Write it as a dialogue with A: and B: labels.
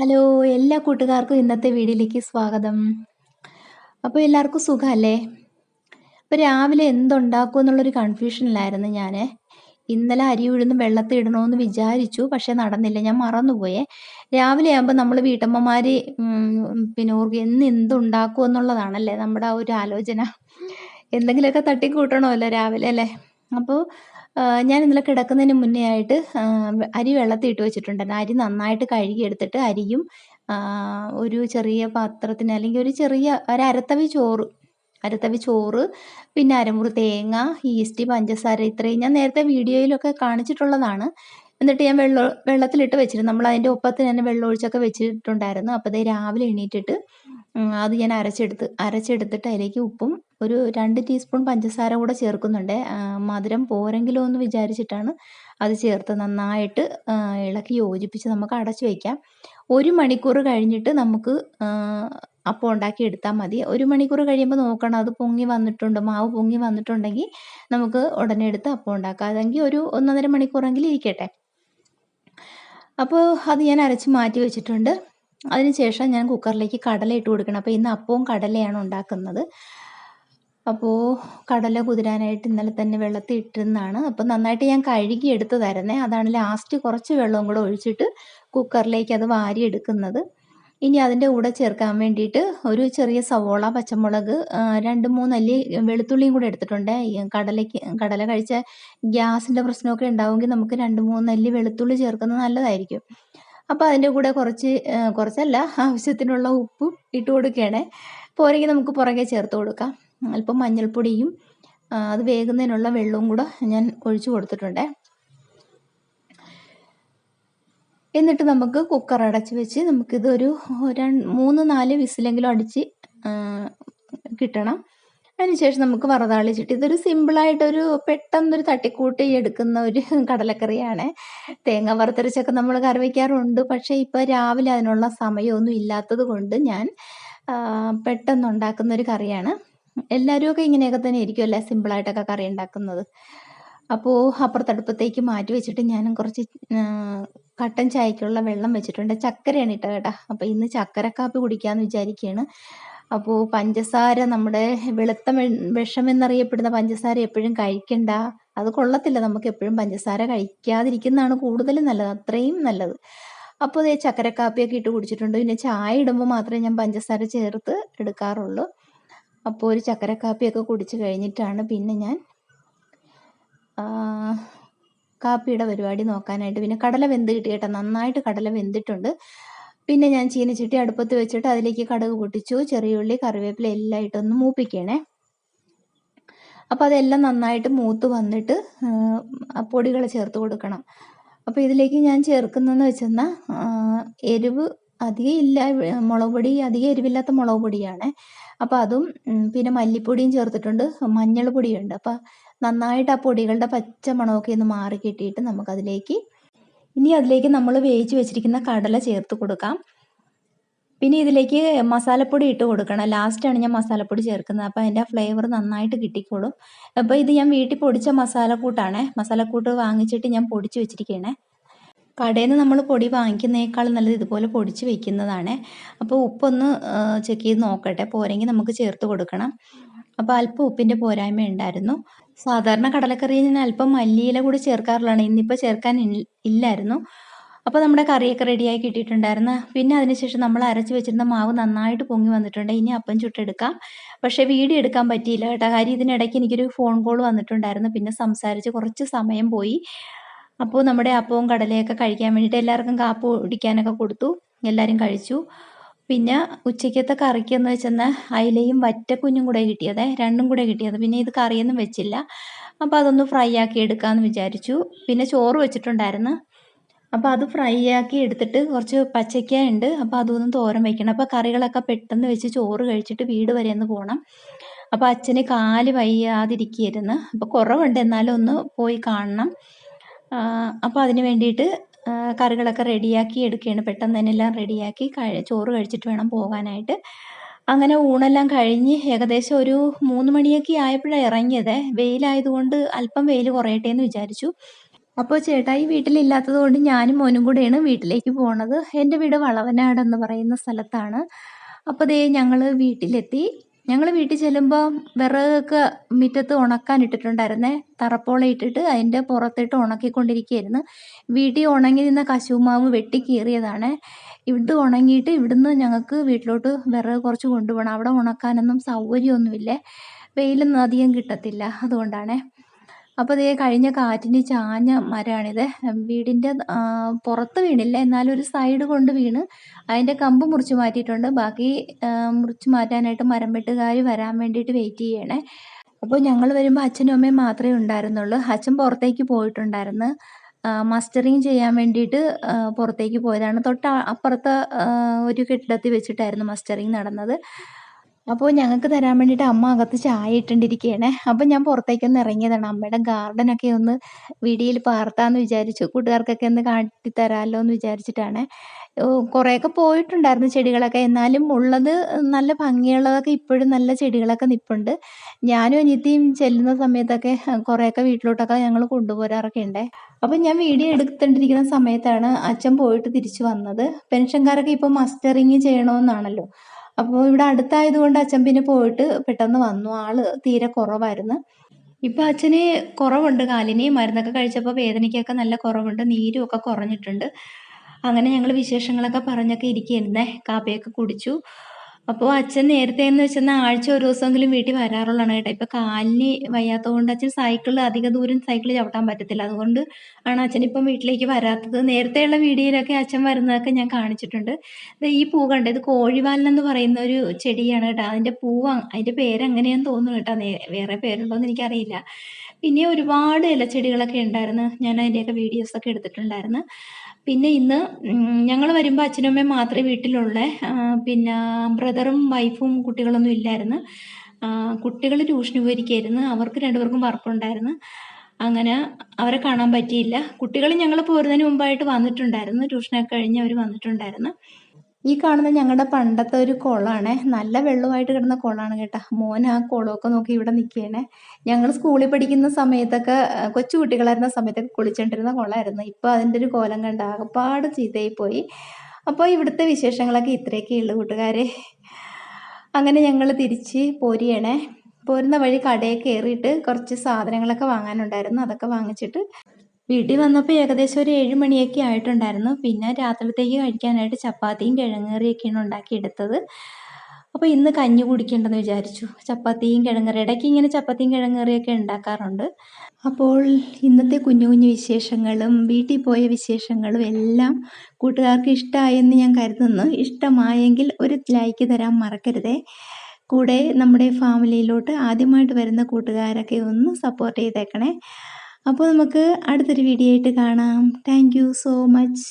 A: Hello എല്ലാ കൂട്ടുകാർക്കും ഇന്നത്തെ വീഡിയോയിലേക്ക് സ്വാഗതം. അപ്പോൾ എല്ലാവർക്കും സുഖമല്ലേ? അപ്പോൾ രാവിലെ എന്തുണ്ടാക്കും എന്നുള്ളൊരു കൺഫ്യൂഷനിലായിരുന്നു ഞാൻ ഇന്നലെ അരി ഉഴുന്ന് വെള്ളത്തിൽ ഇടണമെന്ന് വിചാരിച്ചു പക്ഷേ നടന്നില്ല. ഞാൻ മറന്നുപോയേ. രാവിലെ ആകുമ്പോൾ നമ്മൾ വീട്ടമ്മമാർ പിന്നെ ഓർക്ക് എന്ന് എന്തുണ്ടാക്കും എന്നുള്ളതാണല്ലേ നമ്മുടെ ആ ഒരു ആലോചന. എന്തെങ്കിലുമൊക്കെ തട്ടിക്കൂട്ടണമല്ലോ രാവിലെ അല്ലേ? അപ്പോൾ ഞാൻ ഇന്നലെ കിടക്കുന്നതിന് മുന്നേ ആയിട്ട് അരി വെള്ളത്തിൽ ഇട്ട് വെച്ചിട്ടുണ്ടായിരുന്നു. അരി നന്നായിട്ട് കഴുകിയെടുത്തിട്ട് അരിയും ഒരു ചെറിയ പാത്രത്തിന് അല്ലെങ്കിൽ ഒരു ചെറിയ ഒരു അരത്തവി ചോറ് അരത്തവി ചോറ് പിന്നെ അരമുറി തേങ്ങ ഈസ്റ്റ് പഞ്ചസാര ഇത്രയും ഞാൻ നേരത്തെ വീഡിയോയിലൊക്കെ കാണിച്ചിട്ടുള്ളതാണ്. എന്നിട്ട് ഞാൻ വെള്ളം വെള്ളത്തിലിട്ട് വെച്ചിരുന്നു. നമ്മൾ അതിന്റെ ഒപ്പത്തിന് തന്നെ വെള്ളം ഒഴിച്ചൊക്കെ വെച്ചിട്ടുണ്ടായിരുന്നു. അപ്പോൾ അത് രാവിലെ എണീറ്റിട്ട് അത് ഞാൻ അരച്ചെടുത്ത് അരച്ചെടുത്തിട്ട് അതിലേക്ക് ഉപ്പും ഒരു രണ്ട് ടീസ്പൂൺ പഞ്ചസാര കൂടെ ചേർക്കുന്നുണ്ട്. മധുരം പോരെങ്കിലോ എന്ന് വിചാരിച്ചിട്ടാണ് അത് ചേർത്ത് നന്നായിട്ട് ഇളക്കി യോജിപ്പിച്ച് നമുക്ക് അടച്ചു വയ്ക്കാം ഒരു മണിക്കൂർ കഴിഞ്ഞിട്ട് നമുക്ക് അപ്പം ഉണ്ടാക്കി എടുത്താൽ മതി. ഒരു മണിക്കൂർ കഴിയുമ്പോൾ നോക്കണം അത് പൊങ്ങി വന്നിട്ടുണ്ട് മാവ് പൊങ്ങി വന്നിട്ടുണ്ടെങ്കിൽ നമുക്ക് ഉടനെ എടുത്ത് അപ്പം ഉണ്ടാക്കാം. അതെങ്കിൽ ഒരു ഒന്നര മണിക്കൂറെങ്കിലും ഇരിക്കട്ടെ. അപ്പോൾ അത് ഞാൻ അരച്ച് മാറ്റി വെച്ചിട്ടുണ്ട്. അതിനുശേഷം ഞാൻ കുക്കറിലേക്ക് കടല ഇട്ട് കൊടുക്കണം. അപ്പോൾ ഇന്ന് അപ്പവും കടലയാണ് ഉണ്ടാക്കുന്നത്. അപ്പോൾ കടല കുതിരാനായിട്ട് ഇന്നലെ തന്നെ വെള്ളത്തിൽ ഇട്ടിരുന്നാണ് അപ്പോൾ നന്നായിട്ട് ഞാൻ കഴുകി എടുത്തു എടുത്തതായിരുന്നേ. അതാണ് ലാസ്റ്റ് കുറച്ച് വെള്ളവും കൂടെ ഒഴിച്ചിട്ട് കുക്കറിലേക്ക് അത് വാരി എടുക്കുന്നത് ഇനി അതിന്റെ കൂടെ ചേർക്കാൻ വേണ്ടിയിട്ട് ഒരു ചെറിയ സവോള പച്ചമുളക് രണ്ട് മൂന്നല്ലി വെളുത്തുള്ളിയും കൂടെ എടുത്തിട്ടുണ്ട്. കടലയ്ക്ക് കടല കഴിച്ച ഗ്യാസിന്റെ പ്രശ്നമൊക്കെ ഉണ്ടാവുമെങ്കിൽ നമുക്ക് രണ്ട് മൂന്നല്ലി വെളുത്തുള്ളി ചേർക്കുന്നത് നല്ലതായിരിക്കും. അപ്പോൾ അതിന്റെ കൂടെ കുറച്ച് കുറച്ചല്ല ആവശ്യത്തിനുള്ള ഉപ്പും ഇട്ട് കൊടുക്കുകയാണേ. പോരെങ്കിൽ നമുക്ക് പുറകെ ചേർത്ത് കൊടുക്കാം. അല്പം മഞ്ഞൾപ്പൊടിയും അത് വേകുന്നതിനുള്ള വെള്ളവും കൂടെ ഞാൻ ഒഴിച്ചു കൊടുത്തിട്ടുണ്ട്. എന്നിട്ട് നമുക്ക് കുക്കർ അടച്ച് വെച്ച് നമുക്കിതൊരു രണ്ട് മൂന്ന് നാല് വിസിലെങ്കിലും അടിച്ച് കിട്ടണം. അതിനുശേഷം നമുക്ക് വറുതാളിച്ചിട്ട് ഇതൊരു സിമ്പിളായിട്ടൊരു പെട്ടെന്നൊരു തട്ടിക്കൂട്ടി എടുക്കുന്ന ഒരു കടലക്കറിയാണ്. തേങ്ങ വറുത്തരച്ചൊക്കെ നമ്മൾ കറി വയ്ക്കാറുണ്ട് പക്ഷേ ഇപ്പോൾ രാവിലെ അതിനുള്ള സമയമൊന്നും ഇല്ലാത്തത് കൊണ്ട് ഞാൻ പെട്ടെന്ന് ഉണ്ടാക്കുന്ന ഒരു കറിയാണ്. എല്ലാവരും ഒക്കെ ഇങ്ങനെയൊക്കെ തന്നെ ആയിരിക്കും അല്ലേ സിമ്പിളായിട്ടൊക്കെ കറി ഉണ്ടാക്കുന്നത്. അപ്പോൾ അപ്പുറത്തടുപ്പത്തേക്ക് മാറ്റി വെച്ചിട്ട് ഞാനും കുറച്ച് കട്ടൻ ചായക്കുള്ള വെള്ളം വെച്ചിട്ടുണ്ട്. ചക്കരയാണ് ഇട്ടോ കേട്ടോ. അപ്പോൾ ഇന്ന് ചക്കര കാപ്പി കുടിക്കാമെന്ന് വിചാരിക്കുകയാണ് അപ്പോൾ പഞ്ചസാര നമ്മുടെ വെളുത്ത വിഷം എന്നറിയപ്പെടുന്ന പഞ്ചസാര എപ്പോഴും കഴിക്കണ്ട. അത് കൊള്ളത്തില്ല. നമുക്ക് എപ്പോഴും പഞ്ചസാര കഴിക്കാതിരിക്കുന്നതാണ് കൂടുതലും നല്ലത്. അത്രയും നല്ലത്. അപ്പോൾ ഇതേ ചക്കരക്കാപ്പിയൊക്കെ ഇട്ട് കുടിച്ചിട്ടുണ്ട്. പിന്നെ ചായ ഇടുമ്പോൾ മാത്രമേ ഞാൻ പഞ്ചസാര ചേർത്ത് എടുക്കാറുള്ളൂ. അപ്പോൾ ഒരു ചക്കര കാപ്പിയൊക്കെ കുടിച്ച് കഴിഞ്ഞിട്ടാണ് പിന്നെ ഞാൻ കാപ്പിയുടെ പരിപാടി നോക്കാനായിട്ട് പിന്നെ കടല വെന്ത് കിട്ടി കേട്ടോ. നന്നായിട്ട് കടല വെന്തിട്ടുണ്ട്. പിന്നെ ഞാൻ ചീനച്ചട്ടി അടുപ്പത്ത് വെച്ചിട്ട് അതിലേക്ക് കടുക് പൊട്ടിച്ചു ചെറിയുള്ളി കറിവേപ്പില എല്ലാം ഇട്ടൊന്ന് മൂപ്പിക്കണേ. അപ്പോൾ അതെല്ലാം നന്നായിട്ട് മൂത്ത് വന്നിട്ട് പൊടികൾ ചേർത്ത് കൊടുക്കണം. അപ്പോൾ ഇതിലേക്ക് ഞാൻ ചേർക്കുന്നതെന്ന് വെച്ചെന്നാൽ എരിവ് അധികം ഇല്ല. മുളക് പൊടി അധികം എരിവില്ലാത്ത മുളക് പൊടിയാണ്. അപ്പോൾ അതും പിന്നെ മല്ലിപ്പൊടിയും ചേർത്തിട്ടുണ്ട്. മഞ്ഞൾ പൊടിയുണ്ട്. അപ്പോൾ നന്നായിട്ട് ആ പൊടികളുടെ പച്ച മണമൊക്കെ ഒന്ന് മാറി കിട്ടിയിട്ട് നമുക്കതിലേക്ക് ഇനി അതിലേക്ക് നമ്മൾ വേവിച്ച് വെച്ചിരിക്കുന്ന കടല ചേർത്ത് കൊടുക്കാം. പിന്നെ ഇതിലേക്ക് മസാലപ്പൊടി ഇട്ട് കൊടുക്കണം. ലാസ്റ്റാണ് ഞാൻ മസാലപ്പൊടി ചേർക്കുന്നത്. അപ്പോൾ അതിന്റെ ഫ്ലേവർ നന്നായിട്ട് കിട്ടിക്കോളും. അപ്പോൾ ഇത് ഞാൻ വീട്ടിൽ പൊടിച്ച മസാലക്കൂട്ടാണേ. മസാലക്കൂട്ട് വാങ്ങിച്ചിട്ട് ഞാൻ പൊടിച്ച് വെച്ചിരിക്കുകയാണേ കടയിൽ നിന്ന് നമ്മൾ പൊടി വാങ്ങിക്കുന്നതിനേക്കാളും നല്ലത് ഇതുപോലെ പൊടിച്ച് വെക്കുന്നതാണ്. അപ്പോൾ ഉപ്പൊന്ന് ചെക്ക് ചെയ്ത് നോക്കട്ടെ. പോരെങ്കിൽ നമുക്ക് ചേർത്ത് കൊടുക്കണം. അപ്പോൾ അല്പം ഉപ്പിന്റെ പോരായ്മ ഉണ്ടായിരുന്നു. സാധാരണ കടലക്കറിയിൽ ഞാൻ അല്പം മല്ലിയില കൂടി ചേർക്കാറുള്ളതാണ്. ഇന്നിപ്പോൾ ചേർക്കാൻ ഇല്ലായിരുന്നു. അപ്പോൾ നമ്മുടെ കറിയൊക്കെ റെഡിയായി കിട്ടിയിട്ടുണ്ടായിരുന്നു. പിന്നെ അതിനുശേഷം നമ്മൾ അരച്ച് വെച്ചിരുന്ന മാവ് നന്നായിട്ട് പൊങ്ങി വന്നിട്ടുണ്ട്. ഇനി അപ്പം ചുട്ടെടുക്കാം. പക്ഷേ വീഡിയോ എടുക്കാൻ പറ്റിയില്ല കേട്ടോ. കാര്യം ഇതിനിടയ്ക്ക് എനിക്കൊരു ഫോൺ കോൾ വന്നിട്ടുണ്ടായിരുന്നു. പിന്നെ സംസാരിച്ച് കുറച്ച് സമയം പോയി. അപ്പോൾ നമ്മുടെ അപ്പവും കടലയൊക്കെ കഴിക്കാൻ വേണ്ടിയിട്ട് എല്ലാവർക്കും കാപ്പ് കുടിക്കാനൊക്കെ കൊടുത്തു. എല്ലാവരും കഴിച്ചു. പിന്നെ ഉച്ചയ്ക്കത്തെ കറിക്കെന്ന് വെച്ചാൽ അയിലയും വറ്റക്കുഞ്ഞും കൂടെ കിട്ടിയത് രണ്ടും കൂടെ കിട്ടിയത്. പിന്നെ ഇത് കറിയൊന്നും വെച്ചില്ല. അപ്പോൾ അതൊന്ന് ഫ്രൈ ആക്കി എടുക്കാമെന്ന് വിചാരിച്ചു. പിന്നെ ചോറ് വെച്ചിട്ടുണ്ടായിരുന്നു. അപ്പോൾ അത് ഫ്രൈ ആക്കി എടുത്തിട്ട് കുറച്ച് പച്ചയ്ക്ക ഉണ്ട്. അപ്പോൾ അതൊന്നും തോരൻ വെക്കണം. അപ്പോൾ കറികളൊക്കെ പെട്ടെന്ന് വെച്ച് ചോറ് കഴിച്ചിട്ട് വീട് വരെ ഒന്ന് പോകണം അപ്പോൾ അച്ഛന് കാൽ വയ്യാതിരിക്കുകയായിരുന്നു. അപ്പോൾ കുറവുണ്ട്. എന്നാലും ഒന്ന് പോയി കാണണം. അപ്പോൾ അതിന് വേണ്ടിയിട്ട് കറികളൊക്കെ റെഡിയാക്കി എടുക്കുകയാണ്. പെട്ടെന്ന് തന്നെ എല്ലാം റെഡിയാക്കി ചോറ് കഴിച്ചിട്ട് വേണം പോകാനായിട്ട്. അങ്ങനെ ഊണെല്ലാം കഴിഞ്ഞ് ഏകദേശം ഒരു മൂന്ന് മണിയൊക്കെ ആയപ്പോഴാണ് ഇറങ്ങിയത്. വെയിലായതുകൊണ്ട് അല്പം വെയിൽ കുറയട്ടെ എന്ന് വിചാരിച്ചു അപ്പോൾ ചേട്ടായി വീട്ടിലില്ലാത്തത് കൊണ്ട് ഞാനും മോനും കൂടെയാണ് വീട്ടിലേക്ക് പോണത്. എന്റെ വീട് വളവനാട് എന്ന് പറയുന്ന സ്ഥലത്താണ്. അപ്പോൾ ദേ ഞങ്ങൾ വീട്ടിലെത്തി. ഞങ്ങൾ വീട്ടിൽ ചെല്ലുമ്പോൾ വിറകൊക്കെ മിറ്റത്ത് ഉണക്കാൻ ഇട്ടിട്ടുണ്ടായിരുന്നേ. തറപ്പോള ഇട്ടിട്ട് അതിന്റെ പുറത്തിട്ട് ഉണക്കിക്കൊണ്ടിരിക്കുകയായിരുന്നു. വീട്ടിൽ ഉണങ്ങി നിന്ന കശുമാവ് വെട്ടി കീറിയതാണ്. ഇവിടെ ഉണങ്ങിയിട്ട് ഇവിടുന്ന് ഞങ്ങൾക്ക് വീട്ടിലോട്ട് വിറക് കുറച്ച് കൊണ്ടുപോകണം. അവിടെ ഉണക്കാനൊന്നും സൗകര്യമൊന്നുമില്ലേ. വെയിലൊന്നും അധികം കിട്ടത്തില്ല അതുകൊണ്ടാണേ. അപ്പോൾ ഇതേ കഴിഞ്ഞ കാറ്റിന് ചാഞ്ഞ മരമാണിത് വീടിന്റെ പുറത്ത് വീണില്ല. എന്നാലും ഒരു സൈഡ് കൊണ്ട് വീണ്. അതിന്റെ കമ്പ് മുറിച്ച് മാറ്റിയിട്ടുണ്ട്. ബാക്കി മുറിച്ച് മാറ്റാനായിട്ട് മരം വെട്ടുകാർ വരാൻ വേണ്ടിയിട്ട് വെയിറ്റ് ചെയ്യണേ. അപ്പോൾ ഞങ്ങൾ വരുമ്പോൾ അച്ഛനും അമ്മയും മാത്രമേ ഉണ്ടായിരുന്നുള്ളൂ. അച്ഛൻ പുറത്തേക്ക് പോയിട്ടുണ്ടായിരുന്നു. മസ്റ്ററിങ് ചെയ്യാൻ വേണ്ടിയിട്ട് പുറത്തേക്ക് പോയതാണ്. തൊട്ട് അപ്പുറത്തെ ഒരു കെട്ടിടത്തിൽ വെച്ചിട്ടായിരുന്നു മസ്റ്ററിങ് നടന്നത്. അപ്പോൾ ഞങ്ങൾക്ക് തരാൻ വേണ്ടിയിട്ട് അമ്മ അകത്ത് ചായ ഇട്ടുകൊണ്ടിരിക്കുകയാണ് അപ്പോൾ ഞാൻ പുറത്തേക്കൊന്ന് ഇറങ്ങിയതാണ്. അമ്മയുടെ ഗാർഡനൊക്കെ ഒന്ന് വീഡിയോയിൽ പാർത്താന്ന് വിചാരിച്ചു. കൂട്ടുകാർക്കൊക്കെ ഒന്ന് കാട്ടിത്തരാമല്ലോ എന്ന് വിചാരിച്ചിട്ടാണ്. കുറേയൊക്കെ പോയിട്ടുണ്ടായിരുന്നു ചെടികളൊക്കെ. എന്നാലും ഉള്ളത് നല്ല ഭംഗിയുള്ളതൊക്കെ ഇപ്പോഴും നല്ല ചെടികളൊക്കെ നിൽപ്പുണ്ട് ഞാനും അനിയത്തിയും ചെല്ലുന്ന സമയത്തൊക്കെ കുറേയൊക്കെ വീട്ടിലോട്ടൊക്കെ ഞങ്ങൾ കൊണ്ടുപോരാറൊക്കെ ഉണ്ട് അപ്പം ഞാൻ വീഡിയോ എടുത്തുകൊണ്ടിരിക്കുന്ന സമയത്താണ് അച്ഛൻ പോയിട്ട് തിരിച്ചു വന്നത്. പെൻഷൻകാരൊക്കെ ഇപ്പോൾ മസ്റ്ററിങ് ചെയ്യണമെന്നാണല്ലോ അപ്പോൾ ഇവിടെ അടുത്തായതുകൊണ്ട് അച്ഛൻ പിന്നെ പോയിട്ട് പെട്ടെന്ന് വന്നു. ആൾ തീരെ കുറവായിരുന്നു. ഇപ്പം അച്ഛന് കുറവുണ്ട്. കാലിന് മരുന്നൊക്കെ കഴിച്ചപ്പോൾ വേദനയ്ക്കൊക്കെ നല്ല കുറവുണ്ട്. നീരും ഒക്കെ കുറഞ്ഞിട്ടുണ്ട്. അങ്ങനെ ഞങ്ങൾ വിശേഷങ്ങളൊക്കെ പറഞ്ഞൊക്കെ ഇരിക്കുകയായിരുന്നേ കാപ്പിയൊക്കെ കുടിച്ചു. അപ്പോൾ അച്ഛൻ നേരത്തെ എന്ന് വെച്ചാൽ ആഴ്ച ഒരു ദിവസമെങ്കിലും വീട്ടിൽ വരാറുള്ളതാണ് കേട്ടോ. ഇപ്പൊ കാലിന് വയ്യാത്തത് കൊണ്ട് അച്ഛൻ സൈക്കിളിൽ അധിക ദൂരം സൈക്കിൾ ചവിട്ടാൻ പറ്റത്തില്ല. അതുകൊണ്ട് ആണ് അച്ഛൻ ഇപ്പം വീട്ടിലേക്ക് വരാത്തത്. നേരത്തെയുള്ള വീഡിയോയിലൊക്കെ അച്ഛൻ വരുന്നതൊക്കെ ഞാൻ കാണിച്ചിട്ടുണ്ട്. ഈ പൂ കണ്ടത് ഇത് കോഴിവാലൻ എന്ന് പറയുന്ന ഒരു ചെടിയാണ് കേട്ടോ. അതിന്റെ പൂവ് പേര് എങ്ങനെയാന്ന് തോന്നുന്നു കേട്ടോ. വേറെ പേരുണ്ടോ എന്ന് എനിക്കറിയില്ല. പിന്നെ ഒരുപാട് ഇലച്ചെടികളൊക്കെ ഉണ്ടായിരുന്നു. ഞാൻ അതിന്റെയൊക്കെ വീഡിയോസൊക്കെ എടുത്തിട്ടുണ്ടായിരുന്നു. പിന്നെ ഇന്ന് ഞങ്ങൾ വരുമ്പോൾ അച്ഛനും അമ്മയും മാത്രമേ വീട്ടിലുള്ളേ. പിന്നെ ബ്രദറും വൈഫും കുട്ടികളൊന്നും ഇല്ലായിരുന്നു. കുട്ടികൾ ട്യൂഷന് പോയിരിക്കുകയായിരുന്നു അവർക്ക് രണ്ടുപേർക്കും വർക്കുണ്ടായിരുന്നു അങ്ങനെ അവരെ കാണാൻ പറ്റിയില്ല. കുട്ടികൾ ഞങ്ങൾ പോരുന്നതിന് മുമ്പായിട്ട് വന്നിട്ടുണ്ടായിരുന്നു. ട്യൂഷനൊക്കെ കഴിഞ്ഞ് അവർ വന്നിട്ടുണ്ടായിരുന്നു. ഈ കാണുന്ന ഞങ്ങളുടെ പണ്ടത്തെ ഒരു കുളമാണ്. നല്ല വെള്ളമായിട്ട് കിടന്ന കുളമാണ് കേട്ടോ. മോൻ ആ കുളമൊക്കെ നോക്കി ഇവിടെ നിൽക്കുകയാണ്. ഞങ്ങൾ സ്കൂളിൽ പഠിക്കുന്ന സമയത്തൊക്കെ കൊച്ചു കുട്ടികളായിരുന്ന സമയത്തൊക്കെ കുളിച്ചോണ്ടിരുന്ന കുളമായിരുന്നു. ഇപ്പോൾ അതിന്റെ ഒരു കോലം കണ്ട ആകപ്പാട് ചീത്തയായി പോയി. അപ്പോൾ ഇവിടുത്തെ വിശേഷങ്ങളൊക്കെ ഇത്രയൊക്കെ ഉള്ളു കൂട്ടുകാരെ. അങ്ങനെ ഞങ്ങൾ തിരിച്ച് പോരുകയാണേ പോരുന്ന വഴി കടയിൽ കയറിയിട്ട് കുറച്ച് സാധനങ്ങളൊക്കെ വാങ്ങാനുണ്ടായിരുന്നു. അതൊക്കെ വാങ്ങിച്ചിട്ട് വീട്ടിൽ വന്നപ്പോൾ ഏകദേശം ഒരു ഏഴ് മണിയൊക്കെ ആയിട്ടുണ്ടായിരുന്നു. പിന്നെ രാത്രിത്തേക്ക് കഴിക്കാനായിട്ട് ചപ്പാത്തിയും കിഴങ്ങേറിയൊക്കെയാണ് ഉണ്ടാക്കിയെടുത്തത്. അപ്പോൾ ഇന്ന് കഞ്ഞി കുടിക്കേണ്ടെന്ന് വിചാരിച്ചു. ചപ്പാത്തിയും കിഴങ്ങറി ഇടയ്ക്ക് ഇങ്ങനെ ചപ്പാത്തിയും കിഴങ്ങറിയൊക്കെ ഉണ്ടാക്കാറുണ്ട്. അപ്പോൾ ഇന്നത്തെ കുഞ്ഞു കുഞ്ഞു വിശേഷങ്ങളും വീട്ടിൽ പോയ വിശേഷങ്ങളും എല്ലാം കൂട്ടുകാർക്ക് ഇഷ്ടമായെന്ന് ഞാൻ കരുതുന്നു. ഇഷ്ടമായെങ്കിൽ ഒരു ലൈക്ക് തരാൻ മറക്കരുതേ. കൂടെ നമ്മുടെ ഫാമിലിയിലോട്ട് ആദ്യമായിട്ട് വരുന്ന കൂട്ടുകാരൊക്കെ ഒന്ന് സപ്പോർട്ട് ചെയ്തേക്കണേ. അപ്പോൾ നമുക്ക് അടുത്തൊരു വീഡിയോ ആയിട്ട് കാണാം. Thank so much